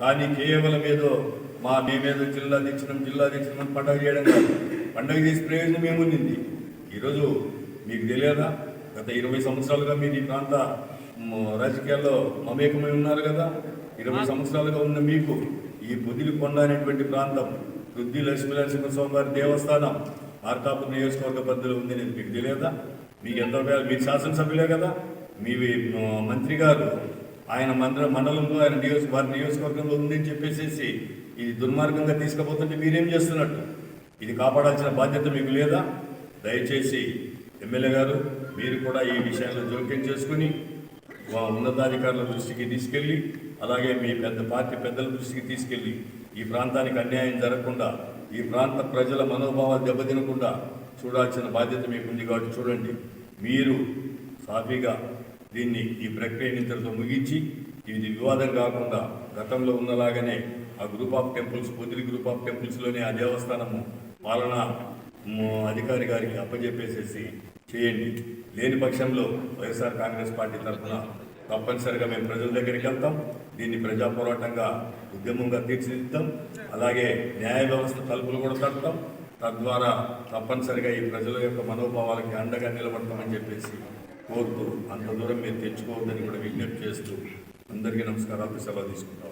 కానీ కేవలం ఏదో మా మేమేదో జిల్లా తెచ్చినాం జిల్లా తెచ్చినాం అని పండగ చేయడం కాదు. పండగ చేసే ప్రయోజనం ఏముంది? ఈరోజు మీకు తెలియదా? గత ఇరవై సంవత్సరాలుగా మీరు ఈ ప్రాంత రాజకీయాల్లో మమేకమై ఉన్నారు కదా? ఇరవై సంవత్సరాలుగా ఉన్న మీకు ఈ పొదిలి కొండ అనేటువంటి ప్రాంతం వృద్ధి లక్ష్మీ నరసింహస్వామి వారి దేవస్థానం మార్కాపూర్ నియోజకవర్గ పరిధిలో ఉంది అనేది మీకు తెలియదా? మీకు ఎంతో పేరు మీరు శాసనసభ్యులే కదా? మ, మంత్రి గారు ఆయన మండల మండలంలో ఆయన నియోజక వారి నియోజకవర్గంలో ఉందని చెప్పేసి ఇది దుర్మార్గంగా తీసుకుపోతుంటే మీరేం చేస్తున్నట్టు? ఇది కాపాడాల్సిన బాధ్యత మీకు లేదా? దయచేసి ఎమ్మెల్యే గారు మీరు కూడా ఈ విషయాల్లో జోక్యం చేసుకుని మా ఉన్నతాధికారుల దృష్టికి తీసుకెళ్ళి అలాగే మీ పెద్ద పార్టీ పెద్దల దృష్టికి తీసుకెళ్ళి ఈ ప్రాంతానికి అన్యాయం జరగకుండా ఈ ప్రాంత ప్రజల మనోభావాలు దెబ్బతినకుండా చూడాల్సిన బాధ్యత మీకు ఉంది కాబట్టి చూడండి. మీరు సాఫీగా దీన్ని ఈ ప్రక్రియని ఇంతటితో ముగించి ఇది వివాదం కాకుండా గతంలో ఉన్నలాగానే ఆ group of temples Podili group of టెంపుల్స్లోనే ఆ దేవస్థానము పాలనా అధికారి గారికి అప్పజెప్పేసేసి చేయండి. లేని పక్షంలో వైఎస్ఆర్ కాంగ్రెస్ పార్టీ తరఫున తప్పనిసరిగా మేము ప్రజల దగ్గరికి వెళ్తాం. దీన్ని ప్రజా పోరాటంగా ఉద్యమంగా తీర్చిదిద్దాం అలాగే న్యాయ వ్యవస్థ తలుపులు కూడా తడతాం. తద్వారా తప్పనిసరిగా ఈ ప్రజల యొక్క మనోభావాలకి అండగా నిలబడతామని చెప్పేసి కోరుతూ అంత దూరం మీరు తెచ్చుకోవద్దని కూడా విజ్ఞప్తి చేస్తూ అందరికీ నమస్కారాలు సెలవు తీసుకుంటాం